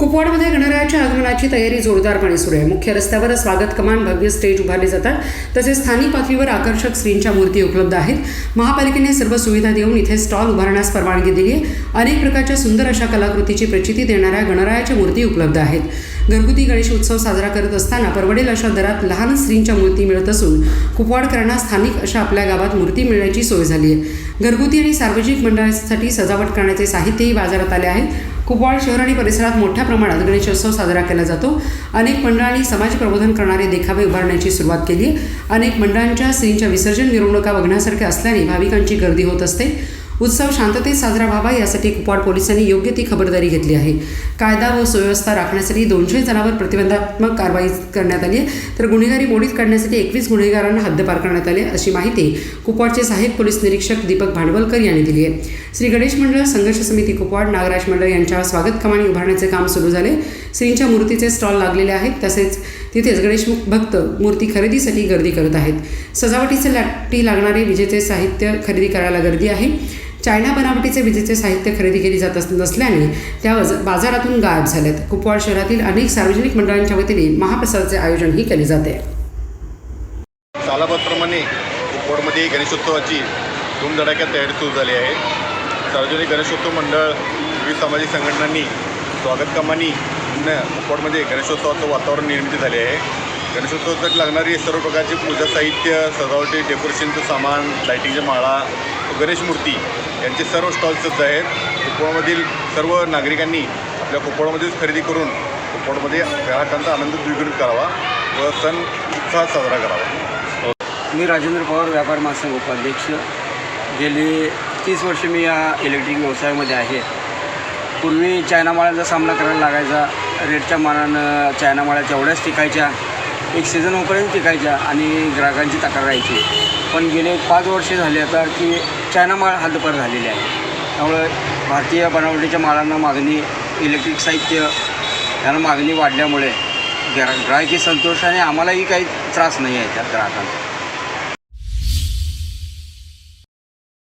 कुपवाडमध्ये गणरायाच्या आगमनाची तयारी जोरदारपणे सुरू आहे. मुख्य रस्त्यावर स्वागत कमान भव्य स्टेज उभारले जातात. तसेच स्थानिक पातळीवर आकर्षक स्क्रीनच्या मूर्ती उपलब्ध आहेत. महापालिकेने सर्व सुविधा देऊन इथे स्टॉल उभारण्यास परवानगी दिली आहे. अनेक प्रकारच्या सुंदर अशा कलाकृतीची प्रचिती देणाऱ्या गणरायाच्या मूर्ती उपलब्ध आहेत. घरगुती गणेश उत्सव साजरा करत असताना परवडेल अशा दरात लहान स्त्रींच्या मूर्ती मिळत असून कुपवाडकरांना स्थानिक अशा आपल्या गावात मूर्ती मिळण्याची सोय झाली आहे. घरगुती आणि सार्वजनिक मंडळांसाठी सजावट करण्याचे साहित्यही बाजारात आले आहे. कुपवाड शहर आणि परिसरात मोठ्या प्रमाणात गणेशोत्सव साजरा केला जातो. अनेक मंडळांनी समाज प्रबोधन करणारे देखावे उभारण्याची सुरुवात केली. अनेक मंडळांच्या स्त्रींच्या विसर्जन मिरवणुका बघण्यासारख्या असल्याने भाविकांची गर्दी होत असते. उत्सव शांततेत साजरा व्हावा यासाठी कुपवाड पोलिसांनी योग्य ती खबरदारी घेतली आहे. कायदा व सुव्यवस्था राखण्यासाठी दोनशे जणांवर प्रतिबंधात्मक कारवाई करण्यात आली आहे. तर गुन्हेगारी मोडीत काढण्यासाठी एकवीस गुन्हेगारांना हद्दपार करण्यात आले अशी माहिती कुपवाडचे सहाय्यक पोलीस निरीक्षक दीपक भांडवलकर यांनी दिली आहे. श्री गणेश मंडळ संघर्ष समिती कुपवाड नागराज मंडळ यांच्या स्वागत कमानी उभारण्याचे काम सुरू झाले. श्रींच्या मूर्तीचे स्टॉल लागलेले आहेत तसेच तिथेच गणेशमुख भक्त मूर्ती खरेदीसाठी गर्दी करत आहेत. सजावटीचे लाटी लागणारे विजेचे साहित्य खरेदी करायला गर्दी आहे. चायना बनावटीचे विजेचे साहित्य खरेदी केली जात अस- नसल्याने त्या बाजारातून गायब झालेत. कुपवाड शहरातील अनेक सार्वजनिक मंडळांच्या वतीने महाप्रसादाचे आयोजनही केले जाते. सालाबादप्रमाणे कुपवाडमध्ये गणेशोत्सवाची धूमधडाक्यात तयारी सुरू झाली आहे. सार्वजनिक गणेशोत्सव मंडळ विविध सामाजिक संघटनांनी स्वागतकामानी कुपवाडमध्ये गणेशोत्सवाचं वातावरण निर्मिती झाले आहे. गणेशोत्सवासाठी लागणारी सर्व प्रकारची पूजा साहित्य सजावटी डेकोरेशनचं सामान लायटिंगच्या माळा गणेश मूर्ती यांचे सर्व स्टॉल्सच आहेत. कोकणामधील सर्व नागरिकांनी आपल्या कोकणामध्येच खरेदी करून कोकणामध्ये ग्राहकांचा आनंद द्विगुणित करावा व सण उत्साहात साजरा करावा. मी राजेंद्र पवार व्यापार महासंघ उपाध्यक्ष. गेली तीस वर्ष मी या इलेक्ट्रिक व्यवसायामध्ये आहे. पूर्वी चायनामाळ्यांचा सामना करायला लागायचा. रेटच्या मानानं चायना माळ्या तेवढ्याच टिकायच्या. एक सीझन होईपर्यंत टिकायच्या आणि ग्राहकांची तक्रार राहायची. पण गेले पाच वर्षे झाले आता की चायना माळ हद्दपार झालेली आहे. त्यामुळे भारतीय बनावटीच्या माळांना मागणी इलेक्ट्रिक साहित्य यांना मागणी वाढल्यामुळे ग्रा ग्राहकी संतोष आणि आम्हालाही काही त्रास नाही आहे त्या ग्राहकांचा.